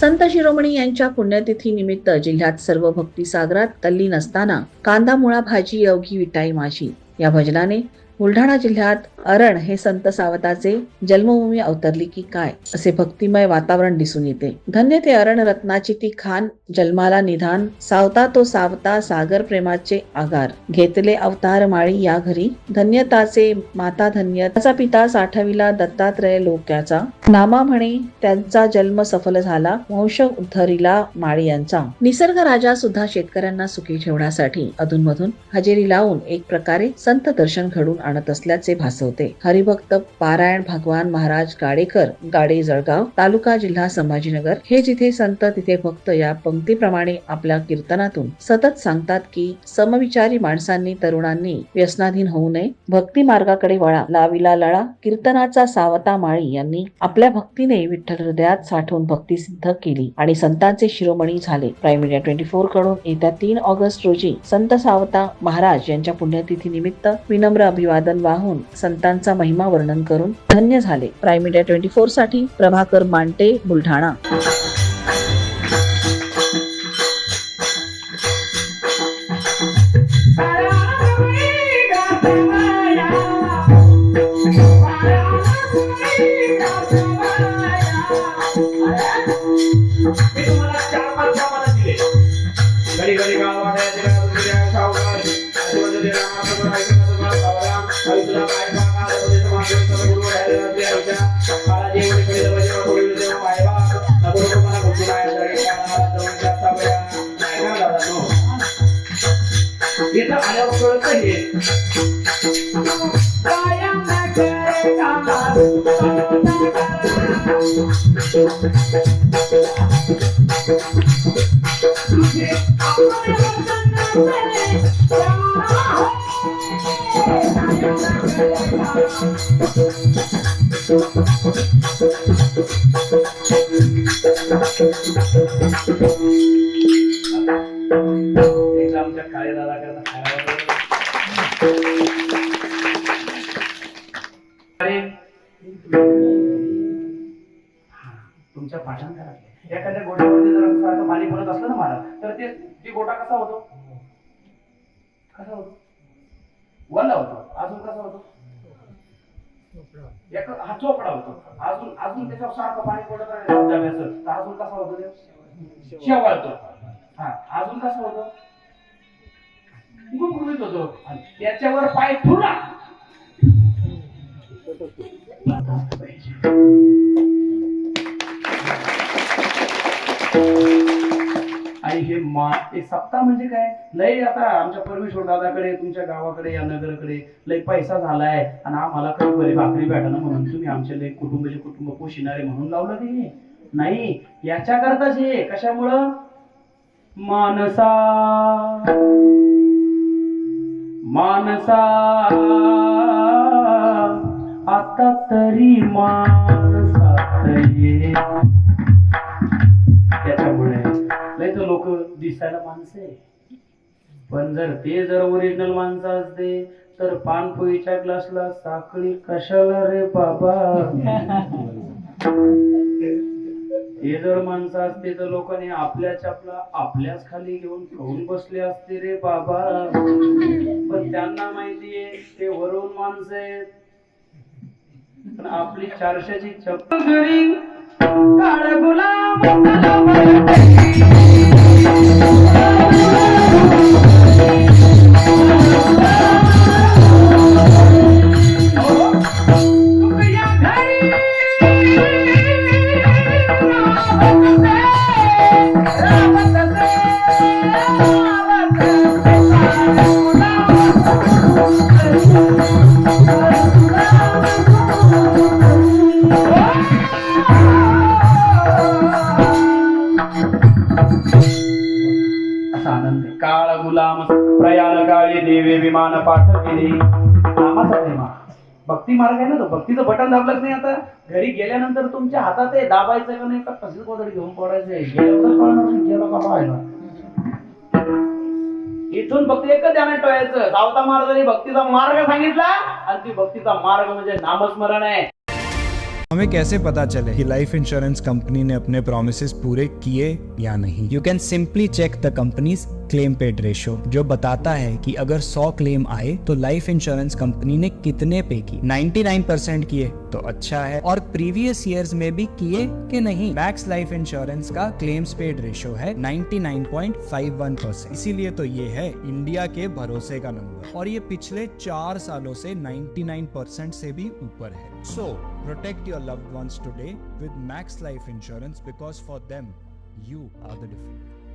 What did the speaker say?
संत शिरोमणी यांच्या पुण्यतिथी निमित्त जिल्ह्यात सर्व भक्ती सागरात तल्लीन असताना कांदा मुळा भाजी अवघी विटाई माझी या भजनाने बुलढाणा जिल्ह्यात अरण हे संत सावताचे जन्मभूमी अवतरली की काय? असे भक्तिमय वातावरण दिसून येते. धन्य ते अरण रत्नाची ती खान जन्माला निधान सावता तो सावता सागर प्रेमाचे आगार. घेतले अवतार माळी या घरी. धन्यताचे माता धन्य त्याचा पिता साठविला दत्तात्रय लोक्याचा. नामा म्हणे त्यांचा जन्म सफल झाला वंश उद्धरिला माळी यांचा. निसर्ग राजा सुद्धा शेतकऱ्यांना सुखी ठेवण्यासाठी अधूनमधून हजेरी लावून एक प्रकारे संत दर्शन घडून आणत असल्याचे भासवते. हरिभक्त पारायण भगवान महाराज गाडेकर गाडे जळगाव तालुका जिल्हा संभाजीनगर. हे जिथे संत तिथे भक्त या पंक्तीप्रमाणे आपल्या कीर्तनातून सतत सांगतात की समविचारी माणसांनी तरुणांनी व्यसनाधीन होऊ नये. भक्ती मार्गाकडे वळा लाविला लळा. कीर्तनाचा सावता माळी यांनी आपल्या भक्तीने विठ्ठल हृदयात साठवून भक्ती सिद्ध केली आणि संतांचे शिरोमणी झाले. प्राईम मीडिया ट्वेंटी फोरकडून येत्या तीन ऑगस्ट रोजी संत सावता महाराज यांच्या पुण्यतिथी निमित्त विनम्र अभिवादन वाहून संतांचा महिमा वर्णन करून धन्य झाले. प्राईम मीडिया ट्वेंटी फोरसाठी प्रभाकर मांटे बुलढाणा. এটা আয়াত করে থেকে Thank you. भाषण करायचं एखाद्या गोट्यामध्ये जर सारखं पाणी पडत असलं ना मला तर ते ते गोटा कसा होतो? कसा होतो? वल्ला होतो. अजून कसा होतो? एक हा चोपडा होतो. अजून अजून त्याच्यावर सारखं पाणी पडत राहिलं धबधब्याचं तर अजून कसा होतो ते? शेवाळतो. हा अजून कसा होतो? गुबगुबीत होतो. आणि त्याच्यावर पाय ठुला. आणि हे मा हे सप्ताह म्हणजे काय? लय आता आमच्या परमेश्वर दादाकडे तुमच्या गावाकडे या नगरकडे लय पैसा झालाय आणि आम्हाला काही बरी भाकरी भेटणं म्हणून तुम्ही आमचे लय कुटुंबाचे कुटुंब पोषिणारे म्हणून लावलं ते नाही? याच्या करताच हे. कशामुळं? मानसा. मानसा. आता तरी मानसा तरी. दिसायला माणसं आहे. पण जर ते जर ओरिजिनल माणसं असते तर पानपोईच्या ग्लासला साखळी कशाला रे बाबा? ते जर माणसं असते तर लोकांनी आपल्या चपला आपल्याच खाली घेऊन खाऊन बसले असते रे बाबा. पण त्यांना माहितीये ते वरून माणसं आहेत. पण आपली चारशेची चप्पल घरी काळ गुलाम देवे विमान पाठविले नामाचा प्रेमा भक्ती मार्ग आहे ना तो? भक्तीचं बटन दाबलंच नाही आता. घरी गेल्यानंतर तुमच्या हातात आहे दाबायचं का नाही? का तसंच गोदडी घेऊन पडायचं इथून फक्त एकच ध्यानात ठेवायचं. सावता महाराजांनी भक्तीचा मार्ग सांगितला आणि ती भक्तीचा मार्ग म्हणजे नामस्मरण आहे. हमें कैसे पता चले कि लाइफ इंश्योरेंस कंपनी ने अपने प्रोमिस पूरे किए या नहीं? You can simply check the company's claim paid ratio जो बताता है कि अगर 100 क्लेम आए तो लाइफ इंश्योरेंस कंपनी ने कितने पे की 99% किए तो अच्छा है। और प्रीवियस ईयर्स में भी किए कि नहीं? मैक्स लाइफ इंश्योरेंस का क्लेम्स पेड रेशियो है 99.51 परसेंट इसीलिए तो ये है इंडिया के भरोसे का नंबर और ये पिछले चार सालों से 99 परसेंट से भी ऊपर है। So protect your loved ones today with Max Life insurance because for them you are the different